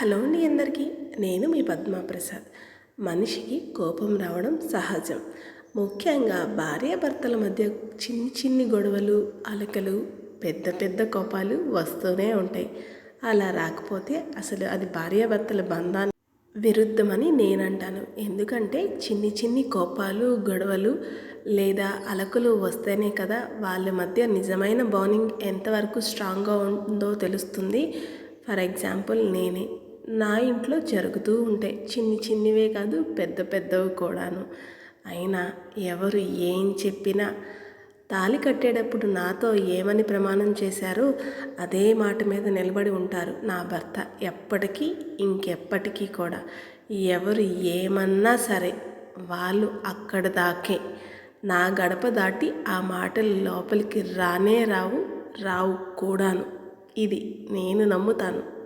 Hello అండి అందరికీ. నేను మీ పద్మాప్రసాద్. మనిషికి కోపం రావడం సహజం. ముఖ్యంగా భార్యాభర్తల మధ్య చిన్ని చిన్ని గొడవలు అలకలు పెద్ద పెద్ద కోపాలు వస్తూనే ఉంటాయి. అలా రాకపోతే అసలు అది భార్యాభర్తల బంధాన్ని విరుద్ధమని నేను అంటాను ఎందుకంటే చిన్ని చిన్ని కోపాలు గొడవలు లేదా అలకలు వస్తేనే కదా వాళ్ళ మధ్య నిజమైన బాండింగ్ ఎంతవరకు స్ట్రాంగ్గా ఉందో తెలుస్తుంది. ఫర్ ఎగ్జాంపుల్ నేనే. నా ఇంట్లో జరుగుతూ ఉంటాయి చిన్ని చిన్నివే కాదు పెద్ద పెద్దవి కూడాను. అయినా ఎవరు ఏం చెప్పినా తాళి కట్టేటప్పుడు నాతో ఏమని ప్రమాణం చేశారో అదే మాట మీద నిలబడి ఉంటారు నా భర్త. ఎప్పటికీ ఇంకెప్పటికీ కూడా. ఎవరు ఏమన్నా సరే వాళ్ళు అక్కడ దాకే నా గడప దాటి ఆ మాటలు లోపలికి రానే రావు రావు కూడాను. ఇది నేను నమ్ముతాను.